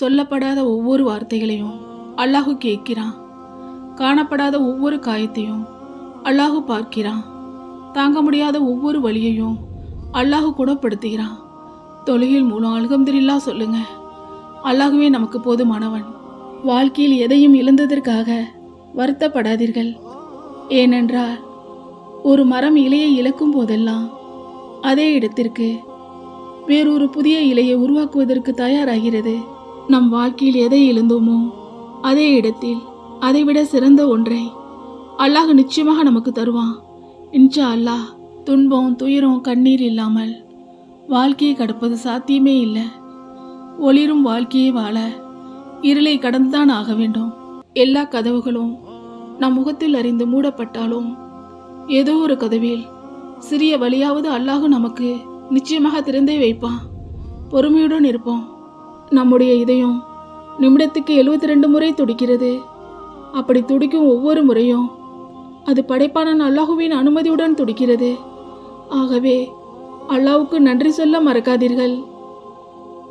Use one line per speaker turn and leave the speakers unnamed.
சொல்லப்படாத ஒவ்வொரு வார்த்தைகளையும் அல்லாஹு கேட்கிறான். காணப்படாத ஒவ்வொரு காயத்தையும் அல்லாஹு பார்க்கிறான். தாங்க முடியாத ஒவ்வொரு வழியையும் அல்லாஹு குணப்படுத்துகிறான். தொழுகில் மூலம் அல்கம்திரில்லா சொல்லுங்க. அல்லாஹுவே நமக்கு போதுமானவன். வாழ்க்கையில் எதையும் இழந்ததற்காக வருத்தப்படாதீர்கள். ஏனென்றால் ஒரு மரம் இலையை இழக்கும் போதெல்லாம் அதே இடத்திற்கு வேறொரு புதிய இலையை உருவாக்குவதற்கு தயாராகிறது. நம் வாழ்க்கையில் எதை இழந்தோமோ அதே இடத்தில் அதைவிட சிறந்த ஒன்றை அல்லாஹ் நிச்சயமாக நமக்கு தருவான். இன்ஷா அல்லாஹ் துன்பம் துயரம் கண்ணீர் இல்லாமல் வாழ்க்கையை கடப்பது சாத்தியமே இல்லை. ஒளிரும் வாழ்க்கையை வாழ இருளை கடந்துதான் ஆக வேண்டும். எல்லா கதவுகளும் நம் முகத்தில் அறிந்து மூடப்பட்டாலும் ஏதோ ஒரு கதவில் சிறிய வழியாவது அல்லாஹ் நமக்கு நிச்சயமாக திறந்தே வைப்பான். பொறுமையுடன் இருப்போம். நம்முடைய இதயம் நிமிடத்துக்கு எழுபத்தி ரெண்டு முறை துடிக்கிறது. அப்படி துடிக்கும் ஒவ்வொரு முறையும் அது படைப்பான அல்லாஹுவின் அனுமதியுடன் துடிக்கிறது. ஆகவே அல்லாவுக்கு நன்றி சொல்ல மறக்காதீர்கள்.